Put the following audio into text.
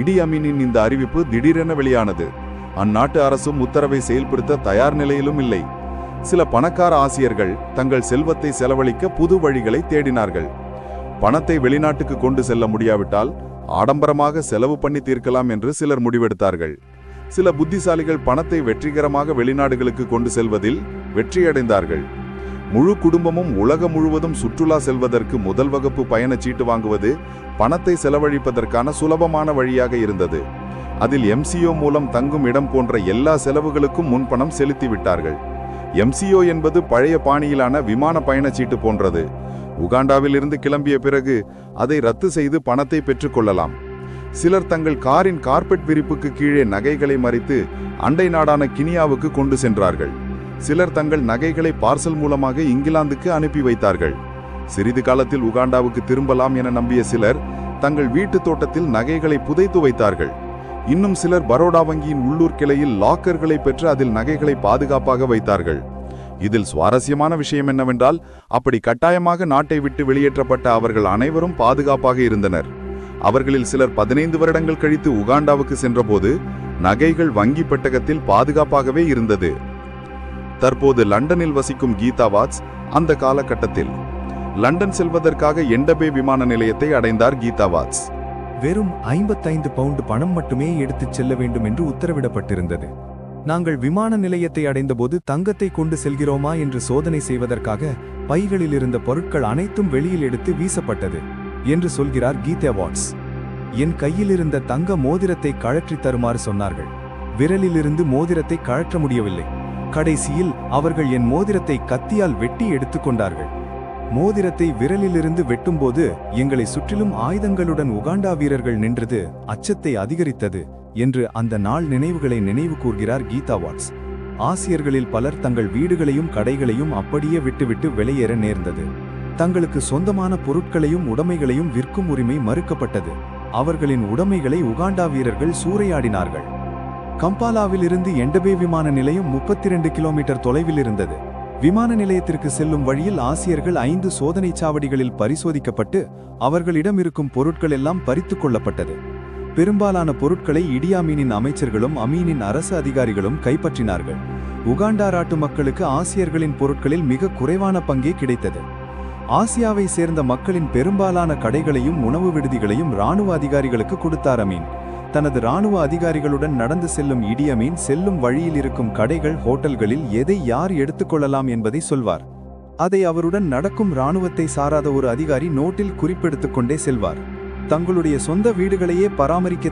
இடி அமீனின் இந்த அறிவிப்பு திடீரென வெளியானது. அந்நாட்டு அரசும் உத்தரவை செயல்படுத்த தயார் நிலையிலும் இல்லை. சில பணக்கார ஆசியர்கள் தங்கள் செல்வத்தை செலவழிக்க புது வழிகளை தேடினார்கள். பணத்தை வெளிநாட்டுக்கு கொண்டு செல்ல முடியாவிட்டால் ஆடம்பரமாக செலவு பண்ணி தீர்க்கலாம் என்று சிலர் முடிவெடுத்தார்கள். சில புத்திசாலிகள் பணத்தை வெற்றிகரமாக வெளிநாடுகளுக்கு கொண்டு செல்வதில் வெற்றியடைந்தார்கள். முழு குடும்பமும் உலகம் முழுவதும் சுற்றுலா செல்வதற்கு முதல் வகுப்பு பயணச் சீட்டு வாங்குவது பணத்தை செலவழிப்பதற்கான சுலபமான வழியாக இருந்தது. அதில் எம்சிஓ மூலம் தங்கும் இடம் போன்ற எல்லா செலவுகளுக்கும் முன்பணம் செலுத்திவிட்டார்கள் எம்சிஓ என்பது பழைய பாணியிலான விமான பயணச்சீட்டு போன்றது. உகாண்டாவிலிருந்து கிளம்பிய பிறகு அதை ரத்து செய்து பணத்தை பெற்றுக்கொள்ளலாம் சிலர் தங்கள் காரின் கார்பெட் விரிப்புக்கு கீழே நகைகளை மறைத்து அண்டை நாடான கினியாவுக்கு கொண்டு சென்றார்கள். சிலர் தங்கள் நகைகளை பார்சல் மூலமாக இங்கிலாந்துக்கு அனுப்பி வைத்தார்கள். சிறிது காலத்தில் உகாண்டாவுக்கு திரும்பலாம் என நம்பிய சிலர் தங்கள் வீட்டு தோட்டத்தில் நகைகளை புதைத்து வைத்தார்கள். இன்னும் சிலர் பரோடா வங்கியின் உள்ளூர் கிளையில் லாக்கர்களை பெற்று அதில் நகைகளை பாதுகாப்பாக வைத்தார்கள். இதில் சுவாரஸ்யமான விஷயம் என்னவென்றால் அப்படி கட்டாயமாக நாட்டை விட்டு வெளியேற்றப்பட்ட அவர்கள் அனைவரும் பாதுகாப்பாக இருந்தனர். அவர்களில் சிலர் பதினைந்து வருடங்கள் கழித்து உகாண்டாவுக்கு சென்றபோது நகைகள் வங்கி பெட்டகத்தில் பாதுகாப்பாகவே இருந்தது. தற்போது லண்டனில் வசிக்கும் கீதா வாட்ஸ் அந்த காலகட்டத்தில். லண்டன் செல்வதற்காக எண்டபே விமான நிலையத்தை அடைந்தார் கீதா வாட்ஸ். வெறும் ஐம்பத்தைந்து பவுண்டு பணம் மட்டுமே எடுத்துச் செல்ல வேண்டும் என்று உத்தரவிடப்பட்டிருந்தது. நாங்கள் விமான நிலையத்தை அடைந்தபோது தங்கத்தை கொண்டு செல்கிறோமா என்று சோதனை செய்வதற்காக பைகளில் இருந்த பொருட்கள் அனைத்தும் வெளியில் எடுத்து வீசப்பட்டது என்று சொல்கிறார் கீதா வாட்ஸ். என் கையில் இருந்த தங்க மோதிரத்தை கழற்றித் தருமாறு சொன்னார்கள். விரலிலிருந்து மோதிரத்தை கழற்ற முடியவில்லை. கடைசியில் அவர்கள் என் மோதிரத்தை கத்தியால் வெட்டி எடுத்துக்கொண்டார்கள். மோதிரத்தை விரலிலிருந்து வெட்டும்போது எங்களை சுற்றிலும் ஆயுதங்களுடன் உகாண்டா வீரர்கள் நின்றது அச்சத்தை அதிகரித்தது என்று அந்த நாள் நினைவுகளை நினைவு கூர்கிறார் கீதா வாட்ஸ். ஆசியர்களில் பலர் தங்கள் வீடுகளையும் கடைகளையும் அப்படியே விட்டுவிட்டு வெளியேற நேர்ந்தது. தங்களுக்கு சொந்தமான பொருட்களையும் உடைமைகளையும் விற்கும் உரிமை மறுக்கப்பட்டது. அவர்களின் உடைமைகளை உகாண்டா வீரர்கள் சூறையாடினார்கள். கம்பாலாவிலிருந்து எண்டபே விமான நிலையம் முப்பத்தி ரெண்டு கிலோமீட்டர் தொலைவில் இருந்தது. விமான நிலையத்திற்கு செல்லும் வழியில் ஆசியர்கள் ஐந்து சோதனை சாவடிகளில் பரிசோதிக்கப்பட்டு அவர்களிடம் இருக்கும் பொருட்கள் எல்லாம் பறித்துக் கொள்ளப்பட்டது. பெரும்பாலான பொருட்களை இடியாமீனின் அமைச்சர்களும் அமீனின் அரசு அதிகாரிகளும் கைப்பற்றினார்கள். உகாண்டா நாட்டு மக்களுக்கு ஆசியர்களின் பொருட்களில் மிக குறைவான பங்கே கிடைத்தது. ஆசியாவை சேர்ந்த மக்களின் பெரும்பாலான கடைகளையும் உணவு விடுதிகளையும் இராணுவ அதிகாரிகளுக்கு கொடுத்தார் அமீன். தனது ராணுவ அதிகாரிகளுடன் நடந்து செல்லும் இடியமீன் செல்லும் வழியில் இருக்கும் கடைகள் ஹோட்டல்களில் எதை யார் எடுத்துக்கொள்ளலாம் என்பதை சொல்வார். அதை அவருடன் நடக்கும் இராணுவத்தை சாராத ஒரு அதிகாரி நோட்டில் குறிப்பெடுத்துக் கொண்டே செல்வார். தங்களுடைய சொந்த வீடுகளையே பராமரிக்க